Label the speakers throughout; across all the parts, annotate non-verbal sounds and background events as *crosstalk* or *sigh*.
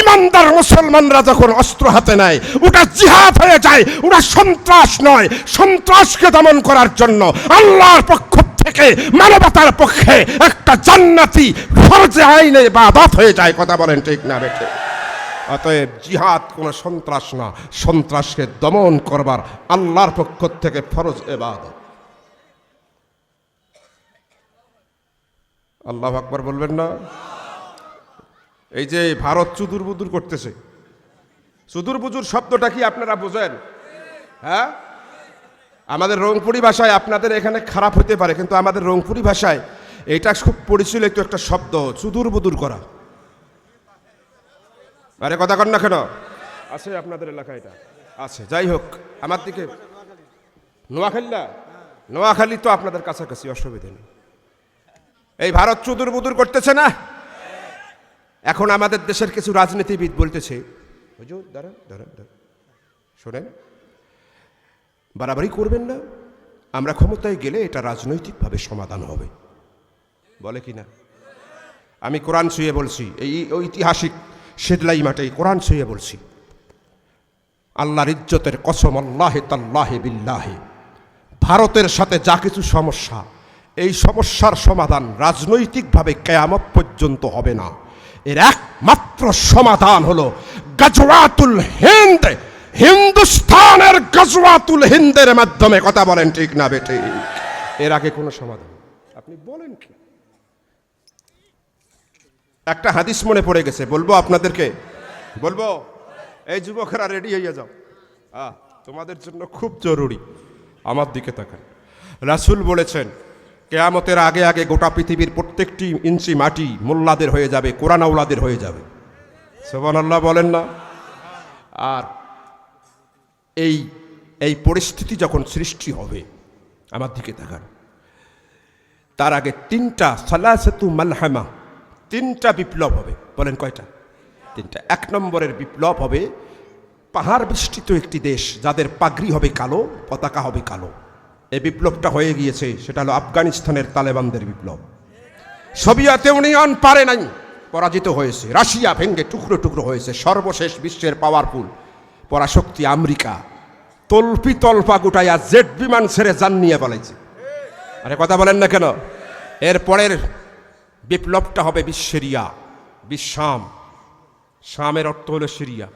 Speaker 1: ইমানদার মুসলমানরা যখন অস্ত্র হাতে নেয়, ওটা জিহাদ হয়ে যায়, ওটা সন্ত্রাস নয়। সন্ত্রাসকে দমন করার জন্য আল্লাহর পক্ষ থেকে, মানবতার পক্ষে একটা জান্নাতি ফরজে আইনে বাদাত হয়ে যায়। কথা বলেন ঠিক না বেঠে? অতএব জিহাদ কোনো সন্ত্রাস না। সন্ত্রাসকে দমন করবার আল্লাহর পক্ষ থেকে ফরজ এবাদত আল্লাহ আকবর বলবেন না? এই যে ভারত চুদুর বুদুর করতেছে। চুদুর বুজুর শব্দটা কি আপনারা বোঝেন? হ্যাঁ? আমাদের রংপুরি ভাষায় আপনাদের এখানে খারাপ হতে পারে, কিন্তু আমাদের রংপুরি ভাষায় এটা খুব পরিচালিত একটা শব্দ চুদুর বুদুর করা। আরে কথা কন না কেন? আছে আপনাদের এলাকায় এটা। আছে, যাই হোক, আমার দিকে নোয়াখালী না নোয়াখালী তো আপনাদের কাছাকাছি, অসুবিধা নেই। এই ভারত চুদুর বুদুর করতেছে না? এখন আমাদের দেশের কিছু রাজনীতিবিদ বলতেছে, হুজুর, দাঁড়ান দাঁড়ান দাঁড়ান। শোনেন, বাড়াবাড়ি করবেন না, আমরা ক্ষমতায় গেলে এটা রাজনৈতিকভাবে সমাধান হবে। বলে কি না? আমি কোরআন ছুঁয়ে বলছি, এই ঐতিহাসিক শেদলাই মাঠে কোরআন ছুঁয়ে বলছি। আল্লাহর ইজ্জতের কসম, আল্লাহে তাল্লাহে বিল্লাহে। ভারতের সাথে যা কিছু সমস্যা, এই সমস্যার সমাধান রাজনৈতিকভাবে কেয়ামত পর্যন্ত হবে না। এর একমাত্র সমাধান হলো গাজওয়াতুল হিন্দ। হিন্দুস্তানের গাজওয়াতুল হিন্দের মাধ্যমে কথা বলেন ঠিক না বেঠে? এর আগে কোনো সমাধান? আপনি বলেন কি? একটা হাদিস মনে পড়ে গেছে, বলব আপনাদেরকে? বলব? এই যুবকেরা রেডি হইয়া যাও। আহ, তোমাদের জন্য খুব জরুরি। আমার দিকে তাকান। রাসূল বলেছেন কেয়ামতের আগে আগে গোটা পৃথিবীর প্রত্যেকটি ইঞ্চি মাটি মোল্লাদের হয়ে যাবে কোরআনাউলাদের হয়ে যাবে। সোবান আল্লাহ বলেন না? আর এই এই পরিস্থিতি যখন সৃষ্টি হবে, আমার দিকে তাকান। তার আগে তিনটা সালাসেতু মালহামা, তিনটা বিপ্লব হবে। বলেন কয়টা? তিনটা। এক নম্বরের বিপ্লব হবে পাহাড় বিস্তৃত একটি দেশ, যাদের পাগড়ি হবে কালো, পতাকা হবে কালো। এই বিপ্লবটা হয়ে গিয়েছে, সেটা হলো আফগানিস্তানের তালেবানদের বিপ্লব। সোভিয়েত ইউনিয়ন পারে নাই, পরাজিত হয়েছে। রাশিয়া ভেঙ্গে টুকরো টুকরো হয়েছে, সর্বশেষ বিশ্বের পাওয়ারফুল পরাশক্তি আমেরিকা। তল্পি তল্পা গুটাইয়া জেট বিমান ছেড়ে যান নিয়ে বলেছে আরে কথা বলেন না কেন? এর পরের বিপ্লবটা হবে বিশ্বরিয়া বিশ্বাম শামের অর্থ হলো সিরিয়া।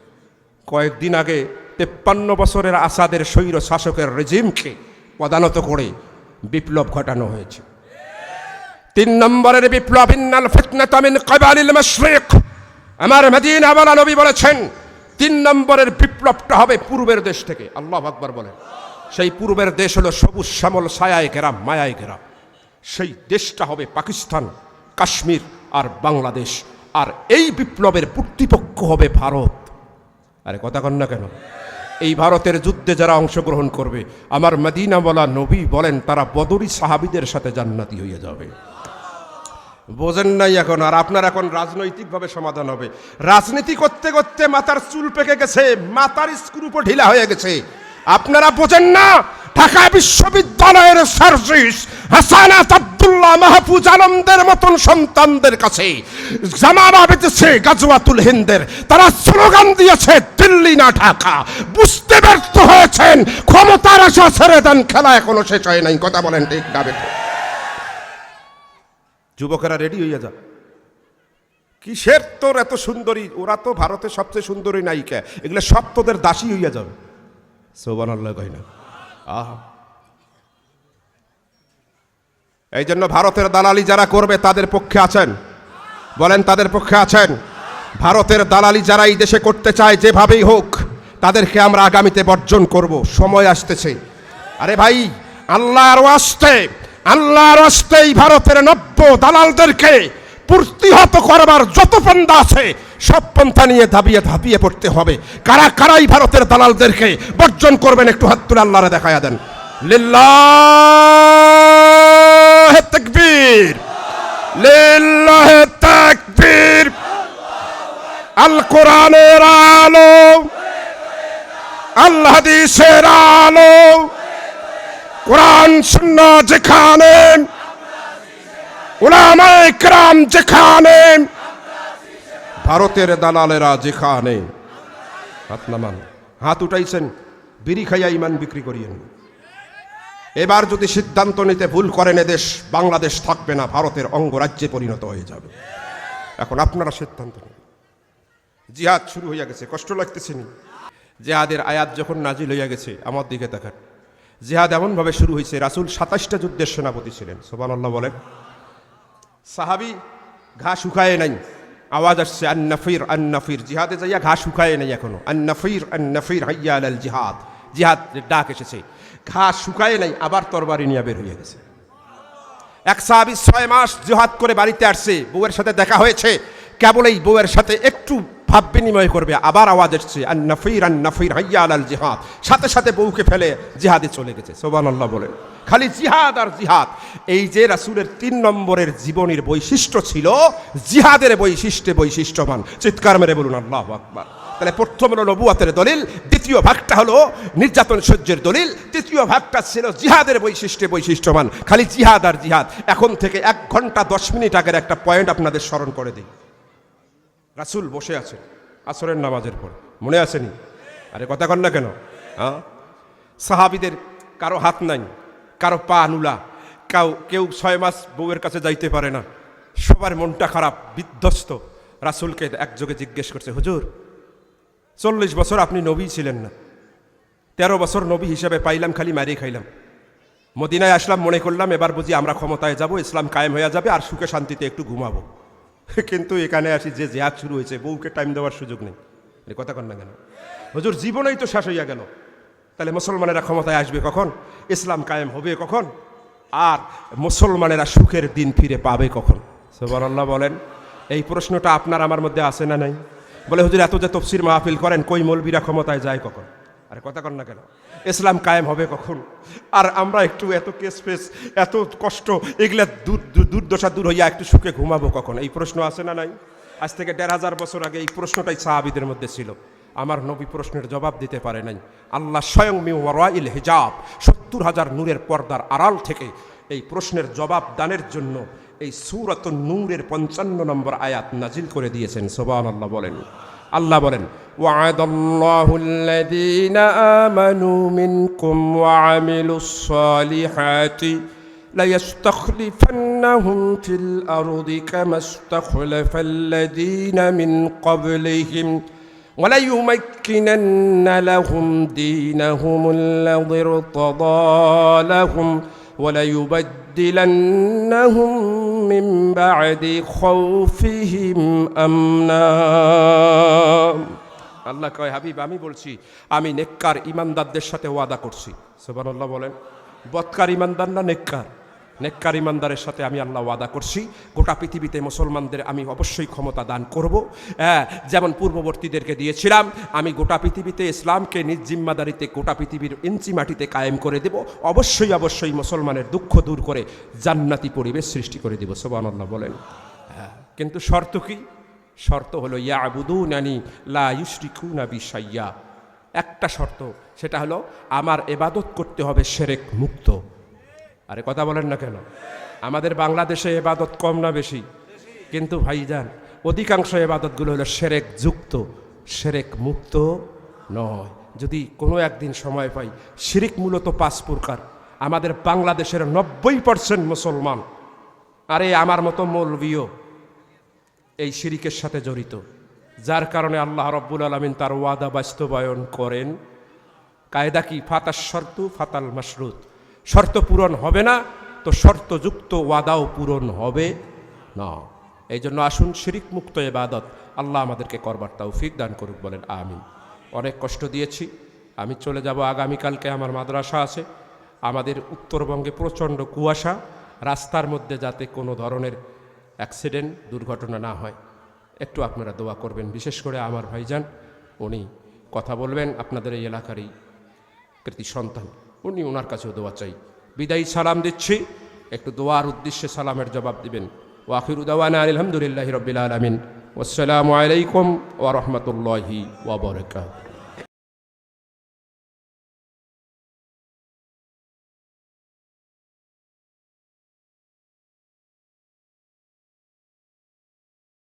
Speaker 1: কয়েকদিন আগে তেপ্পান্ন বছরের আসাদের স্বৈর শাসকের রেজিমকে পদানত করে বিপ্লব ঘটানো হয়েছে। তিন নম্বরের বিপ্লব, ইন্নাল ফিতনাত মিন ক্বাবালিল মাশরিক। আমার মদিনাওয়ালা নবী বলেছেন, তিন নম্বরের বিপ্লবটা হবে পূর্বের দেশ থেকে। আল্লাহ আকবর বলেন। সেই পূর্বের দেশ হলো সবুজ, শ্যামল, ছায়ায় ঘেরা মায়ায় ঘেরা সেই দেশটা হবে পাকিস্তান, কাশ্মীর আর বাংলাদেশ। আর এই বিপ্লবের প্রতিপক্ষ হবে ভারত। আরে কথা কন না কেন? এই ভারতের যুদ্ধে যারা অংশগ্রহণ করবে, আমার মদিনাওয়ালা নবী বলেন, তারা বদরি সাহাবিদের সাথে জান্নাতি হয়ে যাবে। বোঝেন নাই এখন, আর আপনার এখন রাজনৈতিকভাবে সমাধান হবে। রাজনীতি করতে করতে মাথার চুল পেকে গেছে, মাথার স্ক্রুপও ঢিলা হয়ে গেছে। আপনারা বোঝেন না ঢাকা বিশ্ববিদ্যালয়ের সার্জিস হাসানাত আব্দুল্লাহ মাহফুজ আলমদের মতন সন্তানদের কাছে জামানা বেঁচেছে গাজওয়াতুল হিন্দের তারা স্লোগান দিয়েছে, দিল্লি না ঢাকা। বুঝতে ব্যর্থ হয়েছেন, ক্ষমতার আশা ছেড়ে দেন, খেলা এখনও শেষ হয় নাই। কথা বলেন ঠিক না যুবকেরা রেডি হইয়া যা কিসের তোর এত সুন্দরী? ওরা তো ভারতের সবচেয়ে সুন্দরী নায়িকা। এগুলো সব তোদের দাসী হইয়া যাবে। সোবান আল্লাহ কই না। এই জন্য ভারতের দালালি যারা করবে, তাদের পক্ষে আছেন। বলেন, তাদের পক্ষে আছেন। ভারতের দালালি যারা এই দেশে করতে চায়, যেভাবেই হোক, তাদেরকে আমরা আগামীতে বর্জন করব। সময় আসতেছে। আরে ভাই, আল্লাহর আসতে আল্লাহর আসতে এই ভারতের নব্য দালালদেরকে প্রতিহত করবার যত পন্থা আছে সব পন্থা নিয়ে ধাবিয়ে ধাবিয়ে পড়তে হবে। কারা কারাই ভারতের দালালদেরকে বর্জন করবেন একটু হাত তুলে আল্লাহরে দেখায়া দেন। লিল্লাহ তাকবীর। লিল্লাহ তাকবীর। আল কোরআনের আলো। আল হাদিসের আলো। কোরআন সুন্না যেখানে। উলামায়ে কেরাম যেখানে। ভারতের দালালেরা যেখানে। হাত নামান। হাত উঠাইছেন, বিড়ি খাইয়া ইমান বিক্রি করিয়েন এবার যদি সিদ্ধান্ত নিতে ভুল করেন এদেশ, বাংলাদেশ থাকবে না, ভারতের অঙ্গরাজ্যে পরিণত হয়ে যাবে। এখন আপনারা সিদ্ধান্ত নিন। জিহাদ শুরু হইয়া গেছে, কষ্ট লাগতেছে নি? জেহাদের আয়াত যখন নাজিল হইয়া গেছে, আমার দিকে তাকান। জেহাদ এমনভাবে শুরু হয়েছে রাসুল সাতাশটা যুদ্ধের সেনাপতি ছিলেন সোবান আল্লাহ বলেন। সাহাবি ঘা শুকায় নাই। আওয়াজ আসছে আন নফির আন্নাফির। নফির জিহাদে যাইয়া ঘা শুকায় নাই এখনও। আন নফির হাইয়া আল জিহাদ। জিহাদ ডাক এসেছে। ঘা শুকায় নাই, আবার তরবারি নিয়ে বের হয়ে গেছে। এক সাহাবি ছয় মাস জিহাদ করে বাড়িতে আসছে। বউয়ের সাথে দেখা হয়েছে। কেবল এই বউয়ের সাথে একটু ভাব বিনিময় করবে। আবার আওয়াজ এসছে আর নফির আর নফির হাইয়া আল জিহাদ। সাথে সাথে বউকে ফেলে জিহাদে চলে গেছে। সোবান আল্লাহ বলেন। খালি জিহাদ আর জিহাদ। এই যে রাসুলের তিন নম্বরের জীবনের বৈশিষ্ট্য ছিল, জিহাদের বৈশিষ্ট্যে বৈশিষ্ট্যমান চিৎকার মেরে বলুন, আল্লাহ আকবার। তাহলে প্রথম হলো নবুয়াতের দলিল, দ্বিতীয় ভাগটা হলো নির্যাতন সহ্যের দলিল, তৃতীয় ভাগটা ছিল জিহাদের বৈশিষ্ট্যে বৈশিষ্ট্যমান খালি জিহাদ আর জিহাদ। এখন থেকে এক ঘণ্টা দশ মিনিট আগের একটা পয়েন্ট আপনাদের স্মরণ করে দিই। রাসুল বসে আছেন আসরের নামাজের পর। মনে আসেনি আরে কথা কন না কেন? হ্যাঁ? সাহাবিদের কারও হাত নাই, কারও পা নুলা, কাউ, কেউ ছয় মাস বউয়ের কাছে যাইতে পারে না। সবার মনটা খারাপ, বিধ্বস্ত। রাসুলকে একযোগে জিজ্ঞেস করছে, হুজুর, চল্লিশ বছর আপনি নবী ছিলেন না। তেরো বছর নবী হিসেবে পাইলাম, খালি মারিয়ে খাইলাম। মদিনায় আসলাম, মনে করলাম, এবার বুঝি আমরা ক্ষমতায় যাব, ইসলাম কায়েম হয়ে যাবে, আর সুখে শান্তিতে একটু ঘুমাবো। *laughs* কিন্তু এখানে আসি যে জেহাদ শুরু হয়েছে, বউকে টাইম দেওয়ার সুযোগ নেই। এ কথা কন না কেন? হুজুর, জীবনেই তো শেষ হইয়া গেল। তাহলে মুসলমানেরা ক্ষমতায় আসবে কখন? ইসলাম কায়েম হবে কখন? আর মুসলমানেরা সুখের দিন ফিরে পাবে কখন? সোবান আল্লাহ বলেন, এই প্রশ্নটা আপনার আমার মধ্যে আছে না নাই? বলে হুজুর, এত যে তফসির মাহফিল করেন, কই মৌলবীরা ক্ষমতায় যায় কখন? আরে কথা কন না কেন? ইসলাম কায়েম হবে কখন? আর আমরা একটু এত কেস ফেস এত কষ্ট, এগুলা দূর, দূর- দুর্দশা দূর হইয়া একটু সুখে ঘুমাবো কখন? এই প্রশ্ন আছে না নাই? আজ থেকে দেড় হাজার বছর আগে এই প্রশ্নটাই সাহাবিদের মধ্যে ছিল। আমার নবী প্রশ্নের জবাব দিতে পারে নাই। আল্লাহ স্বয়ং মিওয়াইল হিজাব, সত্তর হাজার নূরের পর্দার আড়াল থেকে এই প্রশ্নের জবাব দানের জন্য এই সুরত নূরের পঞ্চান্ন নম্বর আয়াত নাজিল করে দিয়েছেন। সোবান আল্লাহ বলেন। আল্লাহ বলেন وعد الله الذين آمنوا منكم وعملوا الصالحات ليستخلفنهم في الأرض كما استخلف الذين من قبلهم وليمكنن لهم دينهم الذي ارتضى لهم وليبدلنهم من بعد خوفهم أمنا আল্লাহ কয় হাবিব আমি বলছি আমি নেককার ইমানদারদের সাথে ওয়াদা করছি সুবহানাল্লাহ বলেন বৎকার ইমানদার না নেককার নেককার ইমানদারের সাথে আমি আল্লাহ ওয়াদা করছি। গোটা পৃথিবীতে মুসলমানদের আমি অবশ্যই ক্ষমতা দান করব। হ্যাঁ যেমন পূর্ববর্তীদেরকে দিয়েছিলাম, আমি গোটা পৃথিবীতে ইসলামকে নিজ জিম্মাদারিতে গোটা পৃথিবীর ইঞ্চি মাটিতে কায়েম করে দেব। অবশ্যই অবশ্যই মুসলমানের দুঃখ দূর করে জান্নাতি পরিবেশ সৃষ্টি করে দেব, সুবহানাল্লাহ বলেন। হ্যাঁ কিন্তু শর্ত কি? শর্ত হলো, ইয়াবুদুনানি লা ইউশরিকুনা বিশাইয়া। একটা শর্ত, সেটা হলো, আমার এবাদত করতে হবে সেরেক মুক্ত। আরে কথা বলেন না কেন? আমাদের বাংলাদেশে এবাদত কম না বেশি। কিন্তু ভাইজান, অধিকাংশ এবাদতগুলো হলো সেরেক যুক্ত, সেরেক মুক্ত নয়। যদি কোনো একদিন সময় পাই, শিরিক মূলত পাঁচ প্রকার। আমাদের বাংলাদেশের নব্বই পার্সেন্ট মুসলমান। আরে আমার মতো মৌলবীও এই শিরিকের সাথে জড়িত। যার কারণে আল্লাহ রব্বুল আলমিন তার ওয়াদা বাস্তবায়ন করেন। কায়দা কি? ফাতাস শর্ত, ফাতাল মাসরুত শর্ত পূরণ হবে না, তো শর্তযুক্ত ওয়াদাও পূরণ হবে না। এই জন্য আসুন শিরিক মুক্ত এবাদত আল্লাহ আমাদেরকে করবার তৌফিক দান করুক বলেন, আমিন। অনেক কষ্ট দিয়েছি, আমি চলে যাব আগামীকালকে, আমার মাদ্রাসা আছে। আমাদের উত্তরবঙ্গে প্রচণ্ড কুয়াশা, রাস্তার মধ্যে যাতে কোনো ধরনের অ্যাক্সিডেন্ট, দুর্ঘটনা না হয়। একটু আপনারা দোয়া করবেন, বিশেষ করে আমার ভাইজান, উনি কথা বলবেন, আপনাদের এই এলাকারই কৃতি সন্তান। উনি ওনার কাছেও দোয়া চাই। বিদায়ী সালাম দিচ্ছি। একটু দোয়ার উদ্দেশ্যে সালামের জবাব দিবেন। ওয়াকির উদাওয়ানা আলহামদুলিল্লাহ রবিল আলমিন। আসসালামু আলাইকুম ওয়া রহমতুল্লাহি ওয়া বারাকাতুহু।